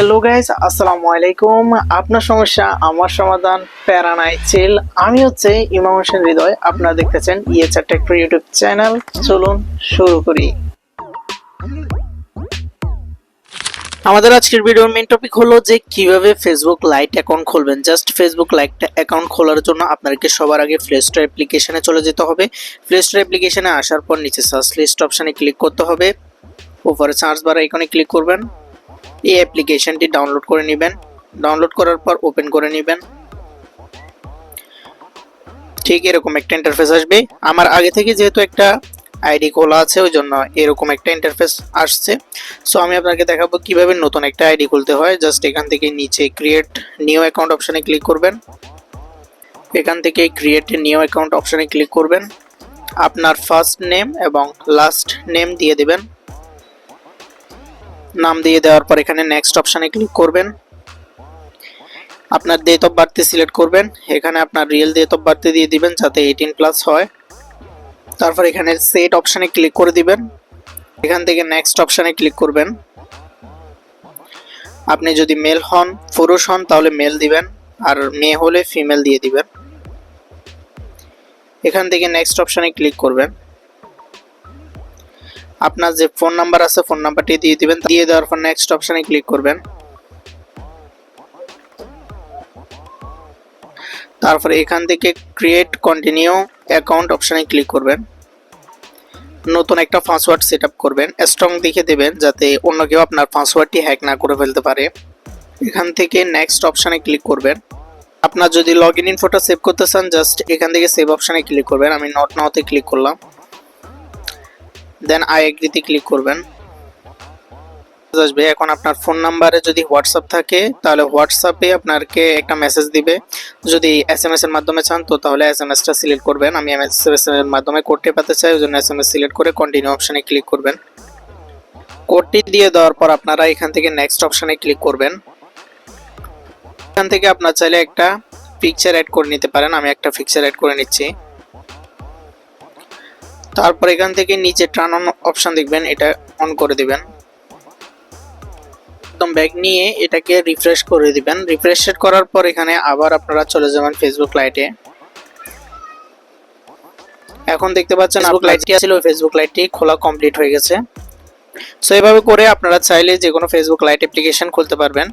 Hello guys আসসালামু আলাইকুম আপনার সমস্যা আমার সমাধান প্যারা নাই চিল আমি হচ্ছে ইমাম হোসেন হৃদয় আপনারা দেখতেছেন ইয়েচার টেক্টর ইউটিউব চ্যানেল চলুন শুরু করি আমাদের আজকের ভিডিওর মেন টপিক হলো যে কীভাবে ফেসবুক লাইট অ্যাকাউন্ট খুলবেন জাস্ট ফেসবুক লাইট অ্যাকাউন্ট খোলার জন্য আপনাকে সবার আগে প্লে স্টোর অ্যাপ্লিকেশনে চলে যেতে হবে প্লে স্টোর অ্যাপ্লিকেশনে আসার পর নিচে সার্চ লিস্ট অপশানে ক্লিক করতে হবে ওপরে সার্চ বার আইকনে ক্লিক করবেন এই অ্যাপ্লিকেশনটি ডাউনলোড করে নেবেন। ডাউনলোড করার পর ওপেন করে নেবেন। ঠিক এরকম একটা ইন্টারফেস আসবে। আমার আগে থেকে যেহেতু একটা আইডি খোলা আছে ওই জন্য এরকম একটা ইন্টারফেস আসছে। সো আমি আপনাকে দেখাবো কীভাবে নতুন একটা আইডি খুলতে হয়। জাস্ট এখান থেকে নিচে ক্রিয়েট নিউ অ্যাকাউন্ট অপশানে ক্লিক করবেন। এখান থেকে ক্রিয়েট নিউ অ্যাকাউন্ট অপশানে ক্লিক করবেন। আপনার ফার্স্ট নেম এবং লাস্ট নেম দিয়ে দেবেন। নাম দিয়ে দেওয়ার পর এখানে নেক্সট অপশানে ক্লিক করবেন। আপনার ডেট অফ বার্থে সিলেক্ট করবেন। এখানে আপনার রিয়েল ডেট অফ বার্থে দিয়ে দিবেন যাতে এইটিন প্লাস হয়। তারপর এখানে সেট অপশানে ক্লিক করে দিবেন। এখান থেকে নেক্সট অপশানে ক্লিক করবেন। আপনি যদি মেল হন, পুরুষ হন, তাহলে মেল দিবেন। আর মেয়ে হলে ফিমেল দিয়ে দিবেন। এখান থেকে নেক্সট অপশানে ক্লিক করবেন। আপনার যে ফোন নাম্বার আছে, ফোন নাম্বারটি দিয়ে দিবেন। দিয়ে দেওয়ার পর নেক্সট অপশানে ক্লিক করবেন। তারপরে এখান থেকে ক্রিয়েট কন্টিনিউ অ্যাকাউন্ট অপশানে ক্লিক করবেন। নতুন একটা পাসওয়ার্ড সেট করবেন। স্ট্রং দেখে দেবেন যাতে অন্য কেউ আপনার পাসওয়ার্ডটি হ্যাক না করে ফেলতে পারে। এখান থেকে নেক্সট অপশানে ক্লিক করবেন। আপনার যদি লগ ইন ইনফোটা সেভ করতে চান জাস্ট এখান থেকে সেভ অপশানে ক্লিক করবেন। আমি নট নাওতে ক্লিক করলাম। দেন আই এগ্রিতে ক্লিক করবেন। আসবে। এখন আপনার ফোন নাম্বারে যদি হোয়াটসঅ্যাপ থাকে, তাহলে হোয়াটসঅ্যাপে আপনাকে একটা মেসেজ দিবে। যদি এস এম এর মাধ্যমে চান, তো তাহলে এস এম এসটা সিলেক্ট করবেন। আমি এম এস এর মাধ্যমে কোডটি পেতে চাই ওই জন্য এস এম এস সিলেক্ট করে কন্টিনিউ অপশানে ক্লিক করবেন কোডটি দিয়ে দেওয়ার পর আপনারা এখান থেকে নেক্সট অপশানে ক্লিক করবেন। এখান থেকে আপনার চাইলে একটা পিকচার অ্যাড করে নিতে পারেন। আমি একটা পিকচার অ্যাড করে নিচ্ছি। তারপর এখান থেকে নিচে টার্ন অন অপশন দেখবেন, এটা অন করে দিবেন। একদম ব্যাগ নিয়ে এটাকে রিফ্রেশ করে দিবেন। রিফ্রেশ করার পর এখানে আবার আপনারা চলে যাবেন ফেসবুক লাইটে এখন দেখতে পাচ্ছেন ফেসবুক লাইটটি ছিল ফেসবুক লাইটটি খোলা কমপ্লিট হয়ে গেছে। সো এভাবে করে আপনারা চাইলে যে কোনো ফেসবুক লাইট অ্যাপ্লিকেশন খুলতে পারবেন।